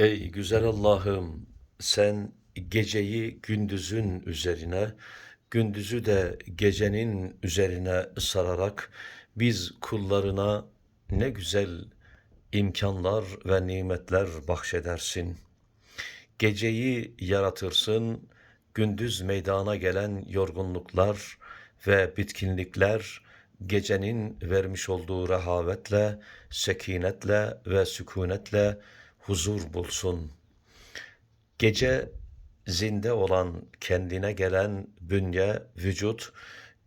Ey güzel Allah'ım sen geceyi gündüzün üzerine, gündüzü de gecenin üzerine sararak biz kullarına ne güzel imkanlar ve nimetler bahşedersin. Geceyi yaratırsın, gündüz meydana gelen yorgunluklar ve bitkinlikler gecenin vermiş olduğu rehavetle, sekinetle ve sükunetle huzur bulsun. Gece zinde olan, kendine gelen bünye, vücut,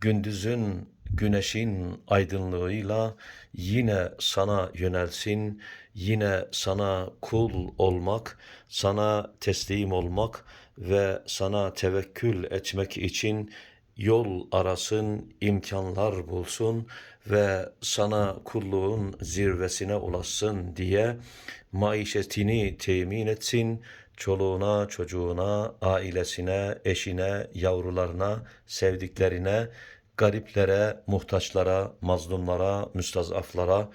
gündüzün, güneşin aydınlığıyla yine sana yönelsin, yine sana kul olmak, sana teslim olmak ve sana tevekkül etmek için yol arasın, imkanlar bulsun ve sana kulluğun zirvesine ulaşsın diye maişetini temin etsin, çoluğuna, çocuğuna, ailesine, eşine, yavrularına, sevdiklerine, gariplere, muhtaçlara, mazlumlara, müstazaflara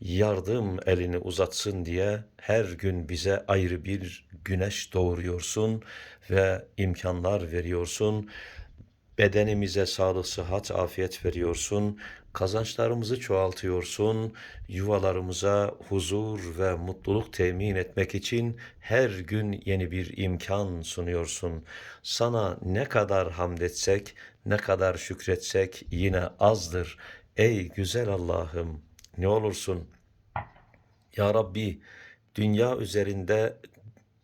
yardım elini uzatsın diye her gün bize ayrı bir güneş doğuruyorsun ve imkanlar veriyorsun. Bedenimize sağlık, sıhhat, afiyet veriyorsun. Kazançlarımızı çoğaltıyorsun. Yuvalarımıza huzur ve mutluluk temin etmek için her gün yeni bir imkan sunuyorsun. Sana ne kadar hamd etsek, ne kadar şükretsek yine azdır. Ey güzel Allah'ım, ne olursun ya Rabbi, dünya üzerinde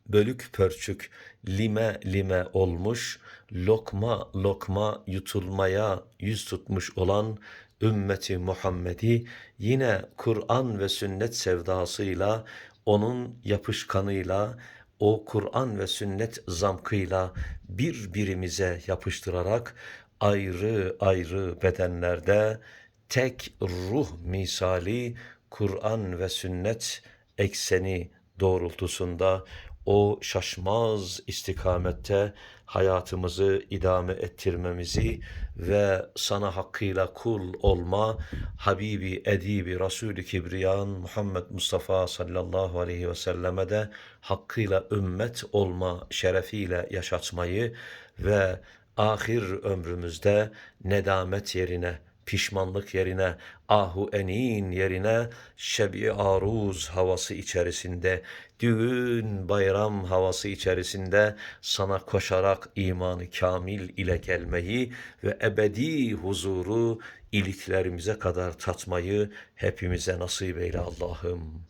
bölük pörçük, lime lime olmuş, lokma lokma yutulmaya yüz tutmuş olan ümmeti Muhammed'i yine Kur'an ve sünnet sevdasıyla, onun yapışkanıyla, o Kur'an ve sünnet zamkıyla birbirimize yapıştırarak ayrı ayrı bedenlerde tek ruh misali Kur'an ve sünnet ekseni doğrultusunda o şaşmaz istikamette hayatımızı idame ettirmemizi ve sana hakkıyla kul olma Habibi Edibi Resulü Kibriyan Muhammed Mustafa sallallahu aleyhi ve selleme de hakkıyla ümmet olma şerefiyle yaşatmayı ve ahir ömrümüzde nedamet yerine pişmanlık yerine, ahu enin yerine şebi aruz havası içerisinde, düğün bayram havası içerisinde sana koşarak imanı kamil ile gelmeyi ve ebedi huzuru iliklerimize kadar tatmayı hepimize nasip eyle Allah'ım.